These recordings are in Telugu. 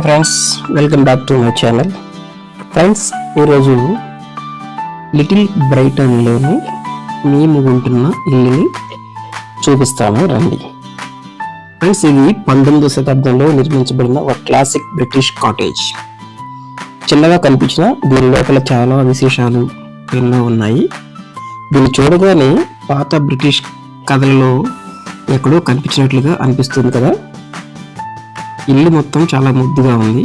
Hello friends welcome back to my channel friends ఈరోజు లిటిల్ బ్రైటన్లోని మేము ఉంటున్న ఇల్లుని చూపిస్తాము రండి. ఫ్రెండ్స్ ఇది పంతొమ్మిదో శతాబ్దంలో నిర్మించబడిన ఒక క్లాసిక్ బ్రిటిష్ కాటేజ్ చిన్నగా కనిపించిన దీని లోపల చాలా విశేషాలు ఎన్నో ఉన్నాయి. దీన్ని చూడగానే పాత బ్రిటిష్ కథలలో ఎక్కడో కనిపించినట్లుగా అనిపిస్తుంది కదా. ఇల్లు మొత్తం చాలా ముద్దుగా ఉంది.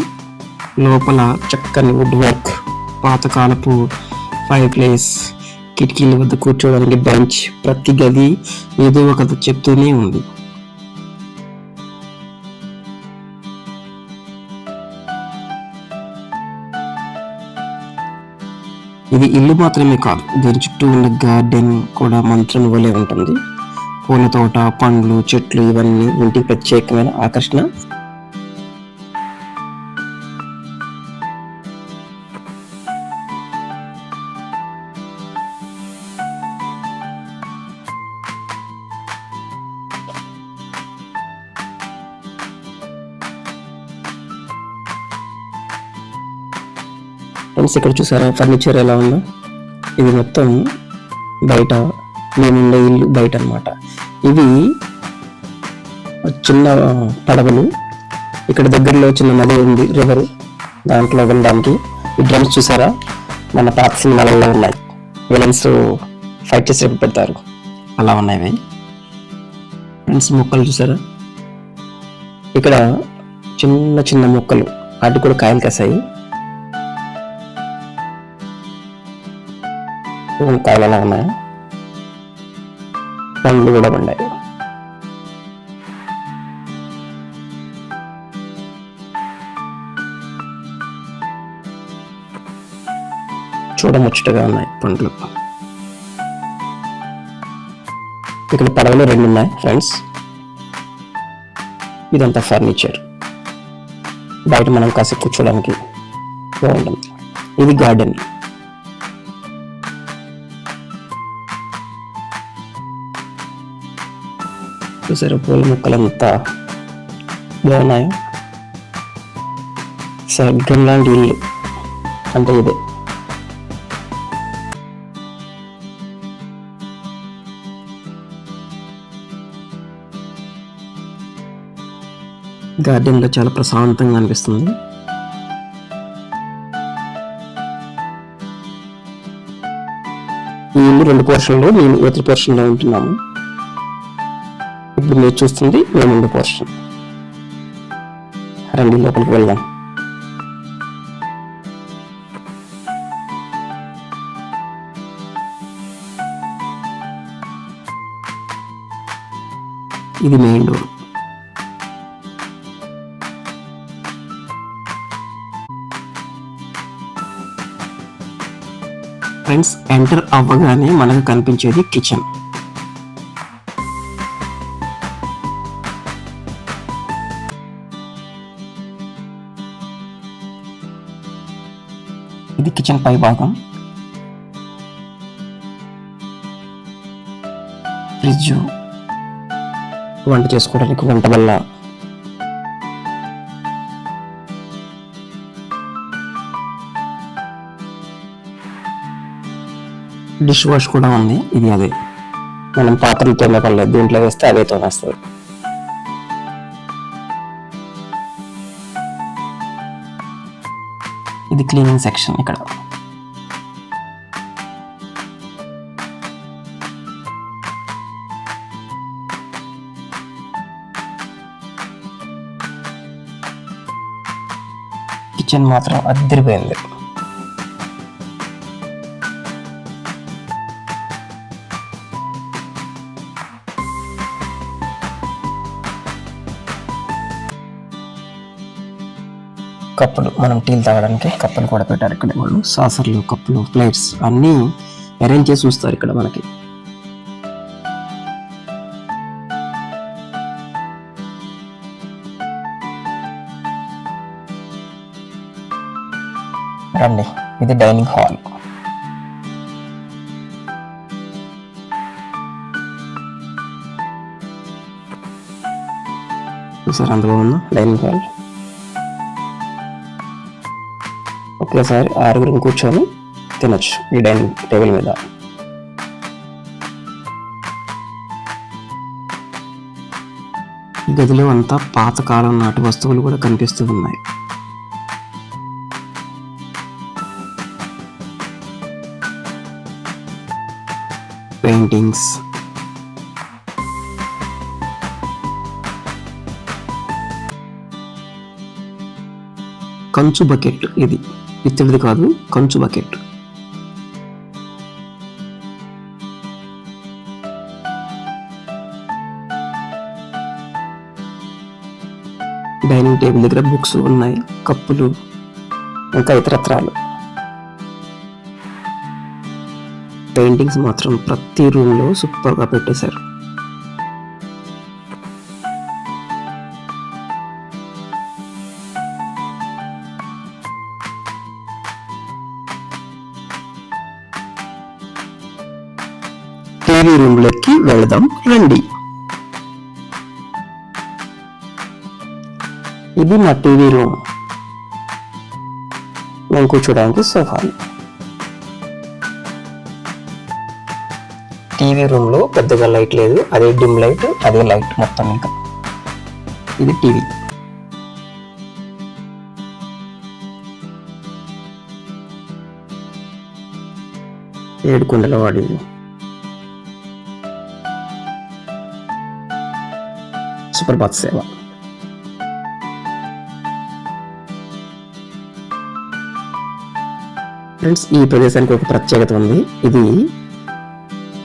లోపల చక్కని వుడ్ వర్క్ పాతకాలపు ఫైర్ ప్లేస్ కిటికీల వద్ద కూర్చోవడానికి బెంచ్ ప్రతి గది ఏదో ఒక చెప్తూనే ఉంది. ఇది ఇల్లు మాత్రమే కాదు దీని చుట్టూ ఉన్న గార్డెన్ కూడా మంత్రం వలె ఉంటుంది. పూల తోట పండ్లు చెట్లు ఇవన్నీ ఇంటికి ప్రత్యేకమైన ఆకర్షణ. ఫ్రెండ్స్ ఇక్కడ చూసారా? ఫర్నిచర్ ఎలా ఉందో? ఇది మొత్తం బయట మేముండే ఇల్లు బయట అన్నమాట ఇవి చిన్న పడవలు. ఇక్కడ దగ్గరలో చిన్న నది ఉంది రివర్ దాంట్లో వెళ్ళడానికి. ఈ డ్రమ్స్ చూసారా? మన పాత సినిమాలలో ఉన్నాయి. విలన్స్ ఫైట్ చేసేటప్పుడు పెడతారు. అలా ఉన్నాయి ఫ్రెండ్స్ మొక్కలు చూసారా? ఇక్కడ చిన్న చిన్న మొక్కలు. వాటికి కూడా కాయలు కాసాయి. కాయలు పండ్లు కూడా ఉన్నాయి. చూడముచ్చటగా ఉన్నాయి పండ్లు. ఇక్కడ పడవలు రెండు ఉన్నాయి ఫ్రెండ్స్ ఇదంతా ఫర్నిచర్ బయట మనం కాసేపు కూర్చోడానికి బాగుంటుంది. ఇది గార్డెన్ చూసారు పూల మొక్కలంతా బాగున్నాయి? సగ్గం లాంటి ఇల్లు. అంటే ఇదే. గార్డెన్లో చాలా ప్రశాంతంగా అనిపిస్తుంది. ఈ ఇల్లు రెండు పోర్షన్లో మేము ఇతర పోర్షన్లో ఉంటున్నాము ఇప్పుడు మీరు చూస్తుంది మేముండే పోర్షన్. రండి లోపలికి వెళ్దాం. ఇది మెయిన్ డోర్ ఫ్రెండ్స్ ఎంటర్ అవ్వగానే మనకు కనిపించేది కిచెన్ కిచెన్ పై భాగం. ఫ్రిడ్జ్ వంట చేసుకోవడానికి వంట వల్ల డిష్ వాష్ కూడా ఉంది. ఇది అదే. మనం పాత్రలు తోమకలేదు దీంట్లో వేస్తే అదే తోమేస్తుంది ఇది క్లీనింగ్ సెక్షన్ ఇక్కడ. కిచెన్ మాత్రం అద్దరిపోయింది. మనం టీలు తాగడానికి కప్పులు కూడా పెట్టారు ఇక్కడ. వాళ్ళు సాసర్లు కప్పులు ప్లేట్స్ అన్నీ అరేంజ్ చేసి చూస్తారు ఇక్కడ మనకి. రండి ఇది డైనింగ్ హాల్ చూసారు అందులో ఉన్న డైనింగ్ హాల్ ఒకేసారి ఆరుగురం కూర్చొని తినచ్చు ఈ డైనింగ్ టేబుల్ మీద. గదిలో అంతా పాతకాలం నాటి వస్తువులు కూడా కనిపిస్తూ ఉన్నాయి. పెయింటింగ్స్. కంచు బకెట్ ఇది. ఇత్తడిది కాదు కంచు బకెట్. డైనింగ్ టేబుల్ దగ్గర బుక్స్ ఉన్నాయి కప్పులు ఇంకా ఇతరత్రాలు. పెయింటింగ్స్ మాత్రం ప్రతి రూమ్లో సూపర్గా పెట్టేశారు. టీవీ రూమ్లోకి వెళదాం రండి. ఇది మా టీవీ రూమ్. మేము కూర్చోడానికి సోఫాలు టీవీ రూమ్లో పెద్దగా లైట్ లేదు అదే డిమ్ లైట్ అదే లైట్ మొత్తం ఇంకా. ఇది టీవీ. ఏడు కుండల వాడి. సుప్రభాత్ సేవ ఫ్రెండ్స్ ఈ ప్రదేశానికి ఒక ప్రత్యేకత ఉంది. ఇది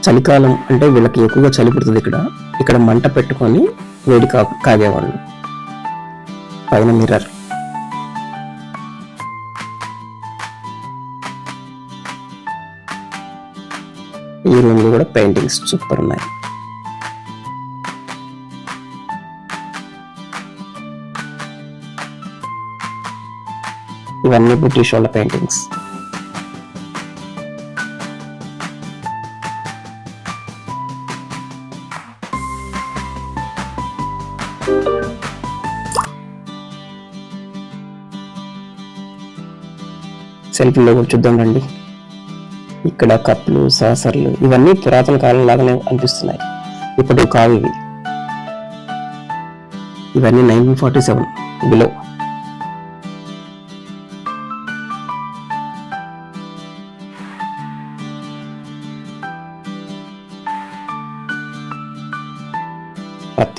చలికాలం అంటే వీళ్ళకి ఎక్కువగా చలి పుడుతుంది ఇక్కడ. ఇక్కడ మంట పెట్టుకొని వేడి కా కాగేవాళ్ళు. పైన మిర్రర్. ఈ రూమ్లో కూడా పెయింటింగ్స్ సూపర్ ఉన్నాయి. ఇవన్నీ బ్రిటిష్ వాళ్ళ పెయింటింగ్స్ సెల్ఫీలో కూడా చూద్దాం రండి. ఇక్కడ కప్పులు సాసర్లు ఇవన్నీ పురాతన కాలం లాగానే అనిపిస్తున్నాయి. ఇప్పుడు కావు ఇవి. ఇవన్నీ నైన్టీన్ ఫార్టీ సెవెన్ బిలో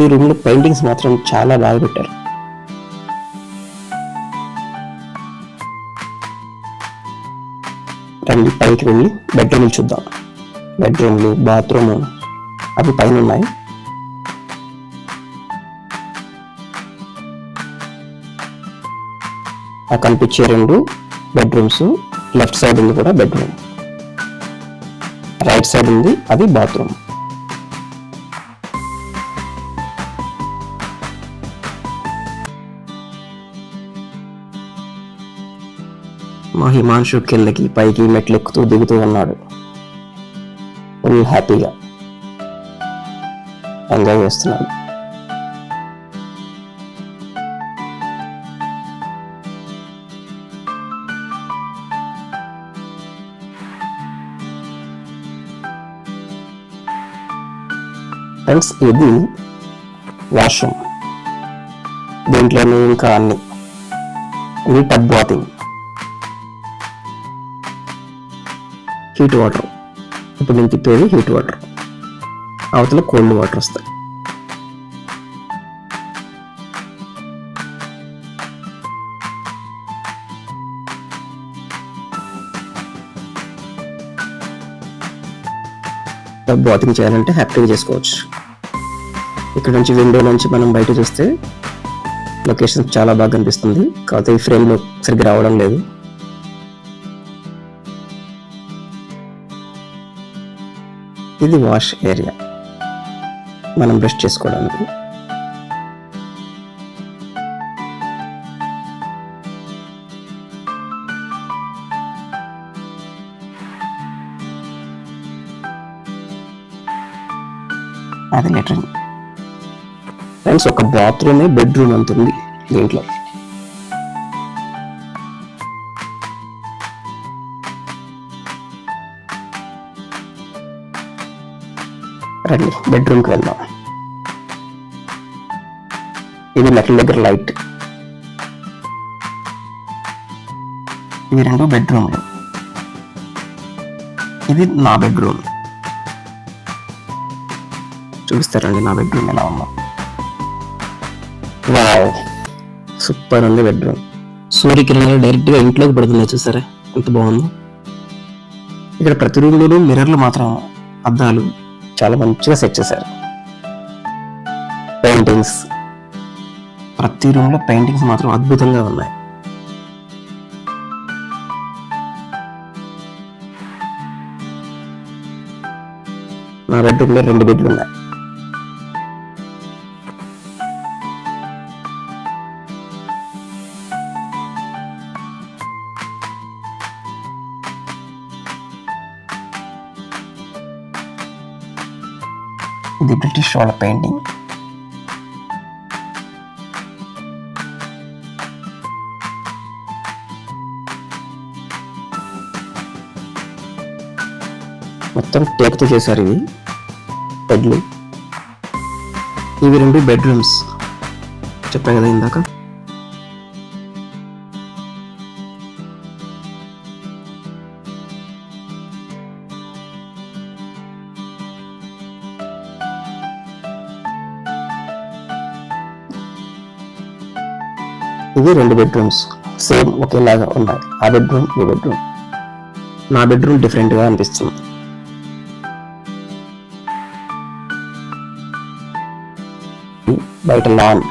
ప్రతి రూమ్లో పెయింటింగ్స్ మాత్రం చాలా బాగా పెట్టారు. రండి పైకి వెళ్ళి బెడ్రూమ్లు చూద్దాం. బెడ్రూమ్లు బాత్రూమ్ అవి పైన ఉన్నాయి. ఆ కనిపించే రెండు బెడ్రూమ్స్ లెఫ్ట్ సైడ్ ఉంది కూడా బెడ్రూమ్. రైట్ సైడ్ ఉంది అది బాత్రూమ్. మా హిమాంశు కిందకి పైకి మెట్లు ఎక్కుతూ దిగుతూ ఉన్నాడు. ఫుల్ హ్యాపీగా ఎంజాయ్ చేస్తున్నాడు. ఫ్రెండ్స్ ఇది వాష్రూమ్. దీంట్లోనే ఇంకా అన్ని. ఇది టబ్ బాతింగ్. Heat water. ఇప్పుడు నేను తిప్పేది హీట్ వాటర్. అవతల కోల్డ్ వాటర్ వస్తాయి. బాతింగ్ చేయాలంటే హ్యాపీగా చేసుకోవచ్చు. ఇక్కడ నుంచి విండో నుంచి మనం బయట చూస్తే లొకేషన్ చాలా బాగా కనిపిస్తుంది. కాకపోతే ఈ ఫ్రేమ్లో సరిగ్గా రావడం లేదు. ఇది వాష్ ఏరియా. మనం బ్రష్ చేసుకోవడానికి అది లెటరింగ్ ఫ్రెండ్స్ ఒక బాత్రూమే బెడ్రూమ్ అంత ఉంది దీంట్లో. రండి బెడ్రూమ్కి వెళ్దాం. ఇది మెట్ల దగ్గర లైట్ ఇవి రెండు బెడ్రూమ్లు ఇది నా బెడ్రూమ్ చూపిస్తారండి నా బెడ్రూమ్ ఎలా ఉందో. వావ్ సూపర్ ఉంది బెడ్రూమ్ సూర్యకిరణాలు డైరెక్ట్గా ఇంట్లోకి పడుతున్నాయి చూసారా? ఎంత బాగుందో. ఇక్కడ ప్రతి రూమ్లోనూ మిర్రర్లు మాత్రం అద్దాలు. చాలా మంచిగా సెట్ చేశారు. పెయింటింగ్స్ ప్రతి రూమ్లో పెయింటింగ్స్ మాత్రం అద్భుతంగా ఉన్నాయి. నా బెడ్రూమ్లో రెండు బెడ్లు ఉన్నాయి. ఇది బ్రిటిష్ వాళ్ళ పెయింటింగ్. మొత్తం టేక్తో చేశారు ఇవి. బెడ్లు. ఇవి రెండు బెడ్రూమ్స్. చెప్పాను కదా ఇందాక. ఇవి రెండు బెడ్రూమ్స్ సేమ్ ఒకేలాగా ఉన్నాయి. ఆ బెడ్రూమ్ ఈ బెడ్రూమ్ నా బెడ్రూమ్ డిఫరెంట్గా అనిపిస్తుంది. బయట లాన్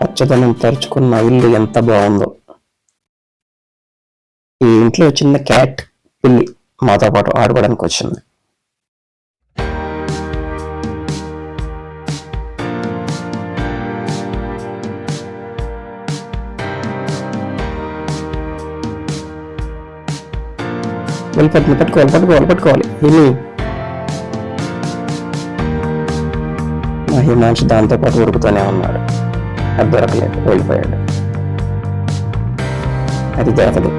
పచ్చదనం తరుచుకున్న ఇల్లు ఎంత బాగుందో. ఈ ఇంట్లో చిన్న క్యాట్ పిల్లి మాతో పాటు ఆడుకోవడానికి వచ్చింది. వెళ్ళిపోతుంది పట్టుకోవాలి పట్టుకోవాలి పట్టుకోవాలి. ఇల్లు మా హిమాంశు దాంతో పాటు ఉరుకుతూనే ఉన్నాడు. అది దొరకలేదు వెళ్ళిపోయాడు. అది దొరకదు.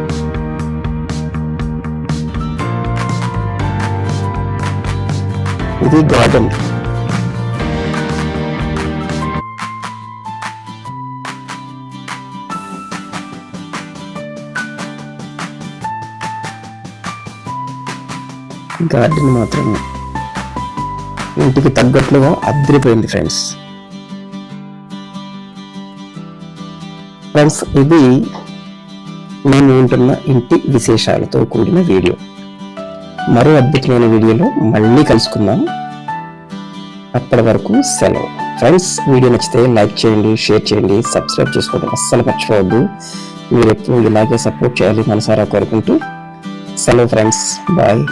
ఇది గార్డెన్. గార్డెన్ మాత్రం ఇంటికి తగ్గట్లుగా అద్దరిపోయింది ఫ్రెండ్స్. ఫ్రెండ్స్ ఇది నేను ఉంటున్న ఇంటి విశేషాలతో కూడిన వీడియో. మరో అద్భుతమైన వీడియోలో మళ్ళీ కలుసుకుందాం. అప్పటి వరకు సెలవు. ఫ్రెండ్స్ వీడియో నచ్చితే లైక్ చేయండి షేర్ చేయండి సబ్స్క్రైబ్ చేసుకోవడం అస్సలు మర్చిపోవద్దు. మీరు ఎప్పుడు ఇలాగే సపోర్ట్ చేయాలి మనసారా కోరుకుంటూ. సెలవు ఫ్రెండ్స్ బాయ్.